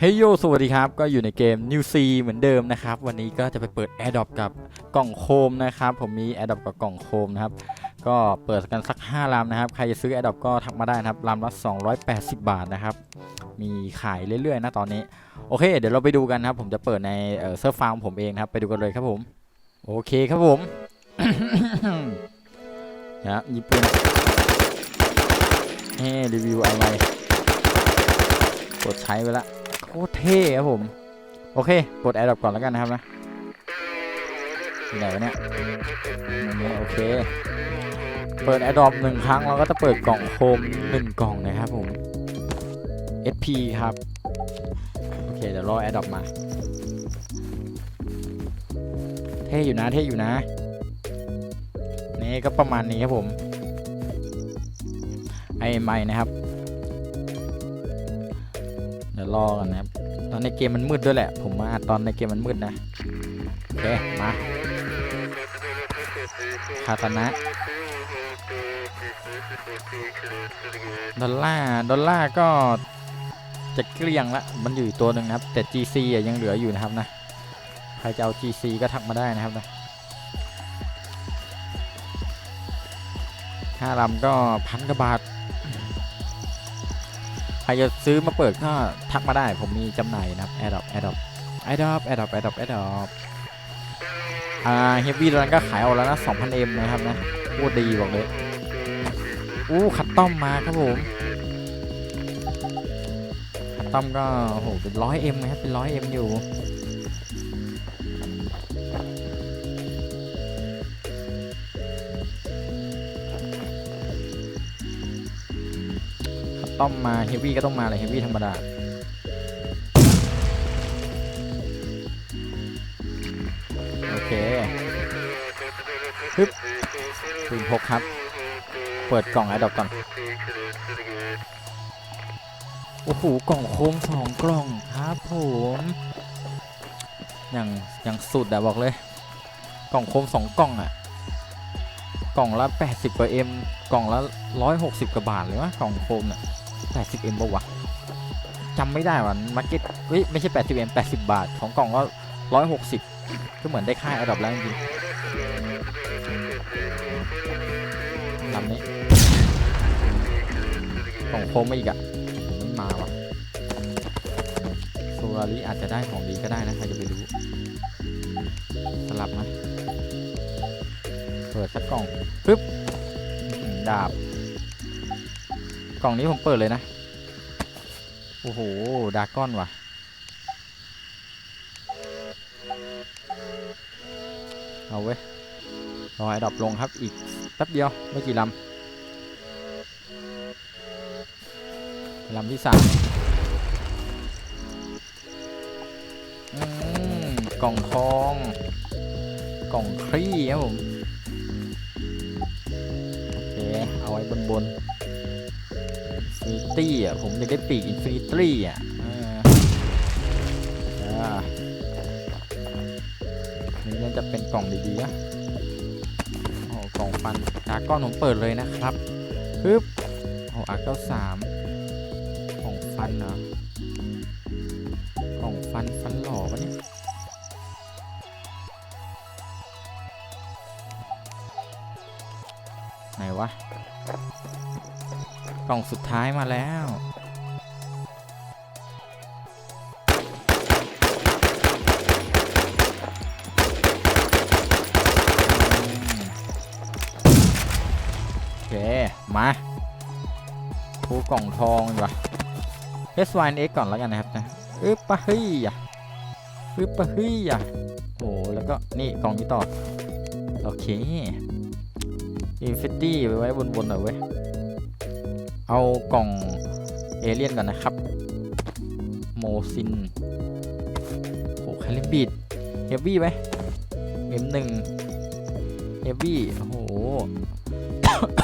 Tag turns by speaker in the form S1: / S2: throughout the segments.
S1: เฮ้ยโย สวัสดีครับ ก็อยู่ในเกม New C เหมือนเดิมนะครับ วันนี้ก็จะไปเปิด AirDrop กับกล่องโคมนะครับ ผมมี AirDrop กับกล่องโคมนะครับ ก็เปิดกันสัก 5 ลำนะครับ ใครจะซื้อ AirDrop ก็ทักมาได้นะครับลำละ 280 บาทนะครับ มีขายเรื่อยๆนะตอนนี้ โอเค เดี๋ยวเราไปดูกันครับ ผมจะเปิดในเซิร์ฟฟาร์มผมเองครับ ไปดูกันเลยครับผม โอเคครับผมนะญี่ปุ่นเฮ้รีวิวอะไร กดใช้ไปละ ตรเท่ครับผม โอเคกดแอร์ดรอปก่อนแล้วกันนะครับนะที่ไหนวะเนี่ยนี่โอเค เปิดแอร์ดรอปหนึ่งครั้งเราก็จะเปิดกล่องโคมหนึ่งกล่องนะครับผม SP ครับ โอเคเดี๋ยวรอแอร์ดรอปมา เท่อยู่นะเท่อยู่นะ นี่ก็ประมาณนี้ครับผมไอ้ไม่นะครับ เดี๋ยวรอกันนะครับ ตอนในเกมมันมืดด้วยแหละ ผมมาตอนในเกมมันมืดนะ โอเค มาคาตานะ ดอลลาร์ดอลลาร์ก็จะเกลี้ยงละ มันอยู่อีกตัวหนึ่งนะครับ แต่ GC อะยังเหลืออยู่นะครับนะ ใครจะเอา GC ก็ทักมาได้นะครับนะห้าลำก็พันกว่าบาท ครจะซื้อมาเปิดก็ทักมาได้ผมมีจำหน่ายนะครับ a d o p a d o p a d o p a d o p a d o p a d o p อ่าเฮฟวี่ตอนนั้นก็ขายเอาแล้วนะ 2,000M นะครับนะพูดดีบอกเลยอู้คัตตอมมาครับผมคัตตอมก็โหเป็นร้อยเอ็มนะครับเป็นร้อยเอ็มอยู่ ต้อมมาเฮฟวี่ก็ต้องมาเลยเฮฟวี่ธรรมดาโอเคฮึบปืนพกครับ เปิดกล่องไอ้ดอกก่อน โอ้โห กล่องโคมสองกล่องครับผมอย่างอย่างสุดอะบอกเลย กล่องโคมสองกล่องอะกล่องละ 80กว่า M กล่องละ 160กว่าบาทเลยวะกล่องโคมเนี่ย 80 M ปะวะจำไม่ได้ว่ะมาร์เก็ตเฮ้ยไม่ใช่ 80 M 80 บาท ของกล่องก็ 160 ก็เหมือนได้ค่ายอันดับแล้วจริงๆลำนี้กล่องโคมมาอีกอะไม่มาว่ะโซลาริอาจจะได้ของดีก็ได้นะใครจะไปรู้ สลับนะเปิดสักกล่องปึ๊บดาบ กล่องนี้ผมเปิดเลยนะ โอ้โห ดากอนว่ะ เอาเว้ยรอไอ้ดรอปลงครับอีกแป๊บเดียวไม่กี่ลำลำที่สามกล่องทอง กล่องคลี่ครับผม โอเค เอาไว้บนบน ฟินิตี้อะ ผมอยากได้ปีกอินฟินิตี้อะเอออ่านี่น่าจะเป็นกล่องดีๆนะโอ้กล่องฟันดาก้อนผมเปิดเลยนะครับปึ๊บโอ้อาร์เก้าสามของฟันเหรอ ไหนวะ กล่องสุดท้ายมาแล้ว โอเค มาคูกล่องทองดีกว่า S Y X ก่อนแล้วกันนะครับนะอึ๊บปะเฮ้ยอะอึ๊บปะเฮ้ยอะโอ้แล้วก็นี่กล่องนี้ต่อ โอเค Infinity ไปไว้บนๆหน่อยเว้ย เอากล่องเอเลียนก่อนนะครับ โมซินโอ้แคลิมบีดเฮฟวี่ไหม M1 เฮฟวี่โอ้โห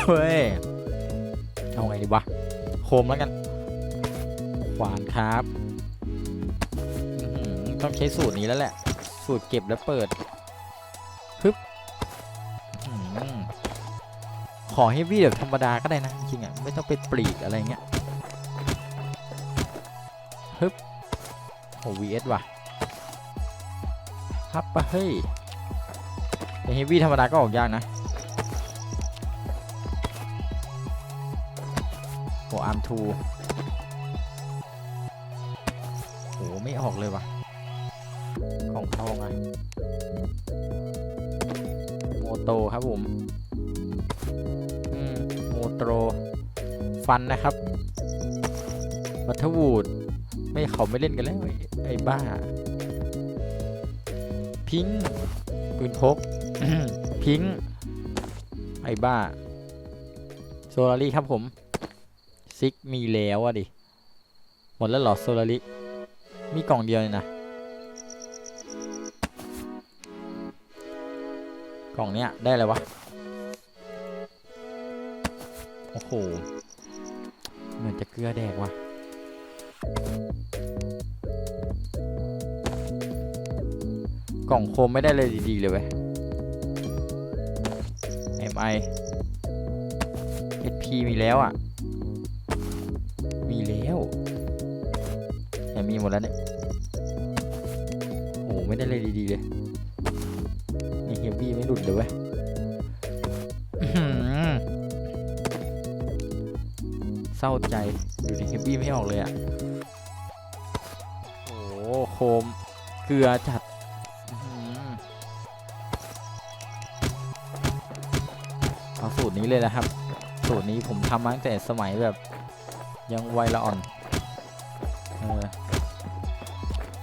S1: เฮ้ย เอาไงดีวะ โคมแล้วกัน ขวานครับ ต้องใช้สูตรนี้แล้วแหละ สูตรเก็บแล้วเปิด ขอให้วี่แบบธรรมดาก็ได้นะ จริงๆอะ ไม่ต้องไปปลีกอะไรเงี้ยฮึบโอ้ vs ว่ะ ครับปะเฮ้ยแต่เฮฟวี่ธรรมดาก็ออกยากนะโอ้อาร์มทูโหไม่ออกเลยว่ะ ของทองอะโมโตครับผม ตรฟันนะครับวัทวูดไม่เขาไม่เล่นกันแล้ว ไอ้บ้า พิงค์ปืนพก พิงค์ไอ้บ้า โซลารีครับผม ซิกมีแล้วอะดิ หมดแล้วหรอโซลารีมีกล่องเดียวเลยนะ กล่องเนี้ยได้อะไรวะ โอ้โห เหมือนจะเกลือแดกว่ะ กล่องโคมไม่ได้เลยดี ๆ เลยเว้ย MI SP มีแล้วอะ มีแล้วแต่มีหมดแล้วเนี่ย โอ้ไม่ได้เลยดี ๆ เลย นี่เฮฟวี่ไม่หลุดเลยเว้ย เศร้าใจ ดูดิเฮฟวี่ไม่ออกเลยอะ โอ้โคม เกลือจัดเอาสูตรนี้เลยนะครับ สูตรนี้ผมทำมาตั้งแต่สมัยแบบ ยังวัยละอ่อน เออ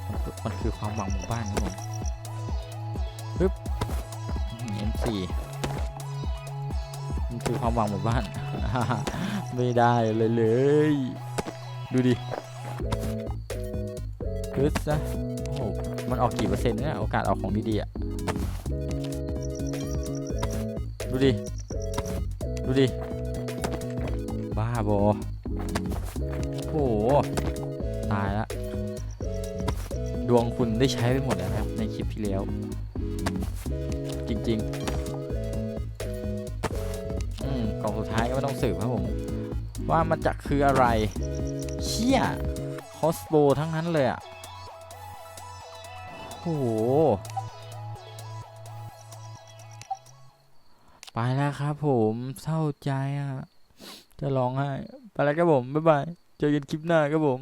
S1: มันคือมันคือความหวังหมู่บ้านครับผมปึ๊บ M4 คือความหวังหมู่บ้าน ไม่ได้เลยเลย ดูดิฮึดซะโอ้โห มันออกกี่เปอร์เซ็นต์เนี่ยโอกาสออกของดีๆอะ ดูดิ ดูดิ บ้าบอโอ้โห ตายละ ดวงคุณได้ใช้ไปหมดแล้วครับ ในคลิปที่แล้ว จริงๆอืมกล่อง สุดท้ายก็ไม่ต้องสืบครับผม ว่ามันจะคืออะไรเชี่ยคอสโบทั้งนั้นเลยอะโอ้โหไปแล้วครับผมเศร้าใจอะ จะร้องไห้ ไปแล้วครับผม บ๊ายบาย เจอกันคลิปหน้าครับผม